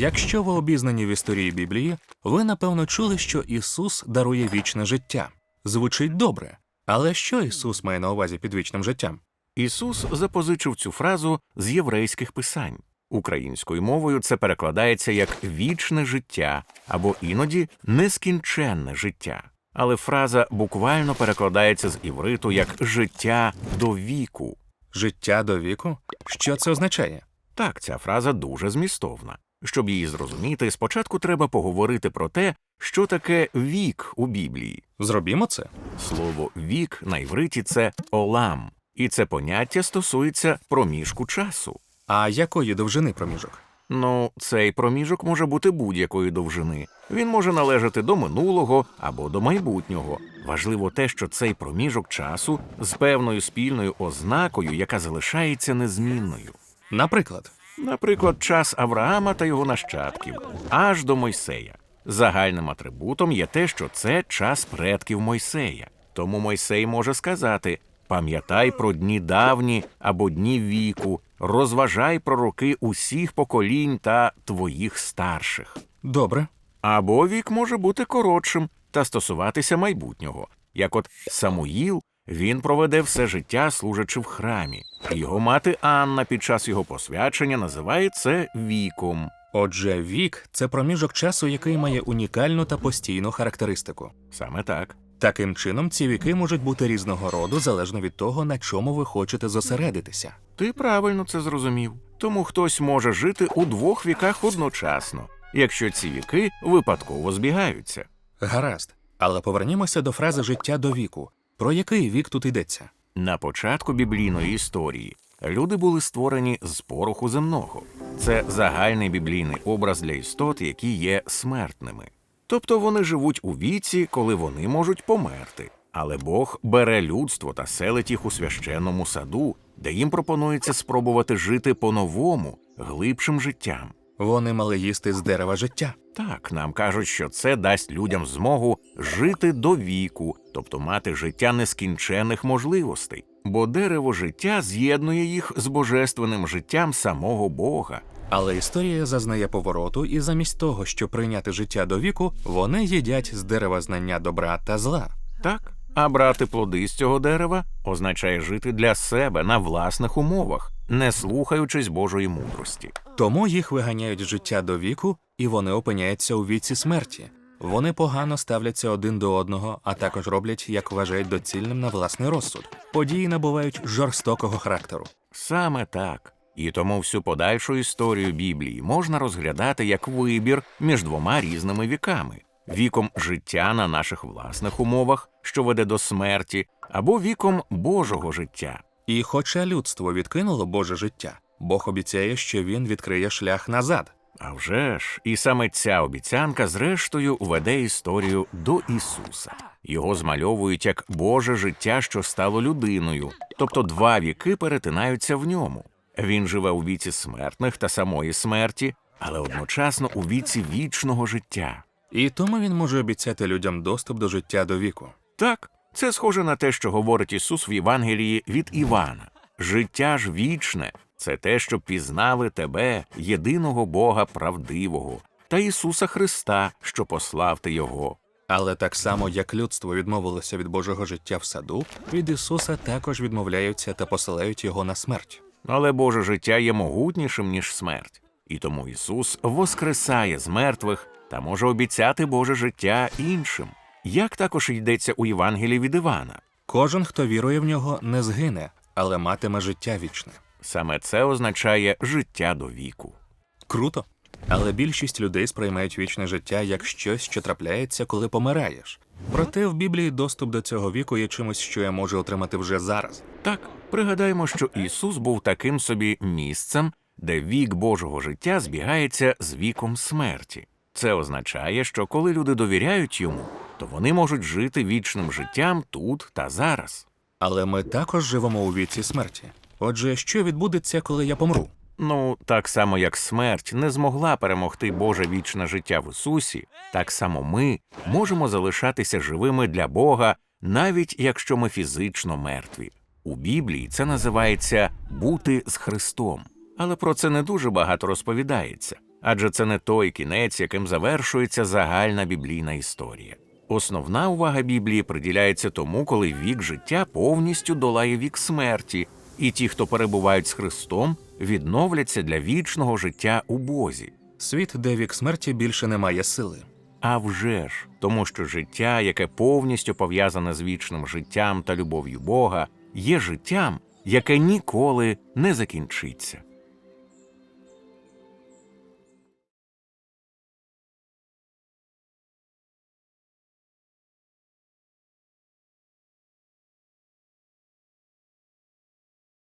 Якщо ви обізнані в історії Біблії, ви напевно чули, що Ісус дарує вічне життя. Звучить добре. Але що Ісус має на увазі під вічним життям? Ісус запозичив цю фразу з єврейських писань. Українською мовою це перекладається як вічне життя або іноді нескінченне життя. Але фраза буквально перекладається з івриту як життя до віку. Життя до віку? Що це означає? Так, ця фраза дуже змістовна. Щоб її зрозуміти, спочатку треба поговорити про те, що таке вік у Біблії. Зробімо це. Слово вік на івриті це олам, і це поняття стосується проміжку часу. А якої довжини проміжок? Ну, цей проміжок може бути будь-якої довжини. Він може належати до минулого або до майбутнього. Важливо те, що цей проміжок часу з певною спільною ознакою, яка залишається незмінною. Наприклад, Наприклад, час Авраама та його нащадків аж до Мойсея. Загальним атрибутом є те, що це час предків Мойсея. Тому Мойсей може сказати: пам'ятай про дні давні або дні віку, розважай про роки усіх поколінь та твоїх старших. добре. Або вік може бути коротшим та стосуватися майбутнього. Як от Самуїл, він проведе все життя, служачи в храмі, його мати Анна під час його посвячення називає це віком. Отже, вік це проміжок часу, який має унікальну та постійну характеристику. Саме так. Таким чином, ці віки можуть бути різного роду залежно від того, на чому ви хочете зосередитися. Ти правильно це зрозумів. Тому хтось може жити у двох віках одночасно, якщо ці віки випадково збігаються. Гаразд. Але повернімося до фрази життя до віку. Про який вік тут йдеться? На початку біблійної історії люди були створені з пороху земного. Це загальний біблійний образ для істот, які є смертними. Тобто вони живуть у віці, коли вони можуть померти. Але Бог бере людство та селить їх у священному саду, де їм пропонується спробувати жити по-новому, глибшим життям. Вони мали їсти з дерева життя. Так, нам кажуть, що це дасть людям змогу жити до віку, тобто мати життя нескінченних можливостей, бо дерево життя з'єднує їх з божественним життям самого Бога. Але історія зазнає повороту, і замість того, щоб прийняти життя до віку, вони їдять з дерева знання добра та зла. Так, а брати плоди з цього дерева означає жити для себе на власних умовах, не слухаючись Божої мудрості. Тому їх виганяють з життя до віку, і вони опиняються у віці смерті. Вони погано ставляться один до одного, а також роблять, як вважають доцільним на власний розсуд. Події набувають жорстокого характеру. Саме так. І тому всю подальшу історію Біблії можна розглядати як вибір між двома різними віками: віком життя на наших власних умовах, що веде до смерті, або віком Божого життя. І хоча людство відкинуло Боже життя, Бог обіцяє, що він відкриє шлях назад. А вже ж, і саме ця обіцянка, зрештою, веде історію до Ісуса. Його змальовують як Боже життя, що стало людиною, тобто два віки перетинаються в ньому. Він живе у віці смертних та самої смерті, але одночасно у віці вічного життя. І тому він може обіцяти людям доступ до життя до віку. Так, це схоже на те, що говорить Ісус в Євангелії від Івана. Життя ж вічне це те, щоб пізнали тебе, єдиного Бога правдивого, та Ісуса Христа, що послав ти Його. Але так само, як людство відмовилося від Божого життя в саду, від Ісуса також відмовляються та посилають його на смерть. Але Боже життя є могутнішим, ніж смерть, і тому Ісус воскресає з мертвих та може обіцяти Боже життя іншим. Як також йдеться у Євангелії від Івана. Кожен, хто вірує в нього, не згине, але матиме життя вічне. Саме це означає життя до віку. Круто. Але більшість людей сприймають вічне життя як щось, що трапляється, коли помираєш. Проте в Біблії доступ до цього віку є чимось, що я можу отримати вже зараз. Так, пригадаємо, що Ісус був таким собі місцем, де вік Божого життя збігається з віком смерті. Це означає, що коли люди довіряють йому, то вони можуть жити вічним життям тут та зараз. Але ми також живемо у віці смерті. Отже, що відбудеться, коли я помру? Ну, так само як смерть не змогла перемогти Боже вічне життя в Ісусі, так само ми можемо залишатися живими для Бога, навіть якщо ми фізично мертві. У Біблії це називається бути з Христом. Але про це не дуже багато розповідається. адже це не той кінець, яким завершується загальна біблійна історія. Основна увага Біблії приділяється тому, коли вік життя повністю долає вік смерті, і ті, хто перебувають з Христом, відновляться для вічного життя у Бозі. Світ, де вік смерті більше не має сили. А вже ж, тому що життя, яке повністю пов'язане з вічним життям та любов'ю Бога, є життям, яке ніколи не закінчиться.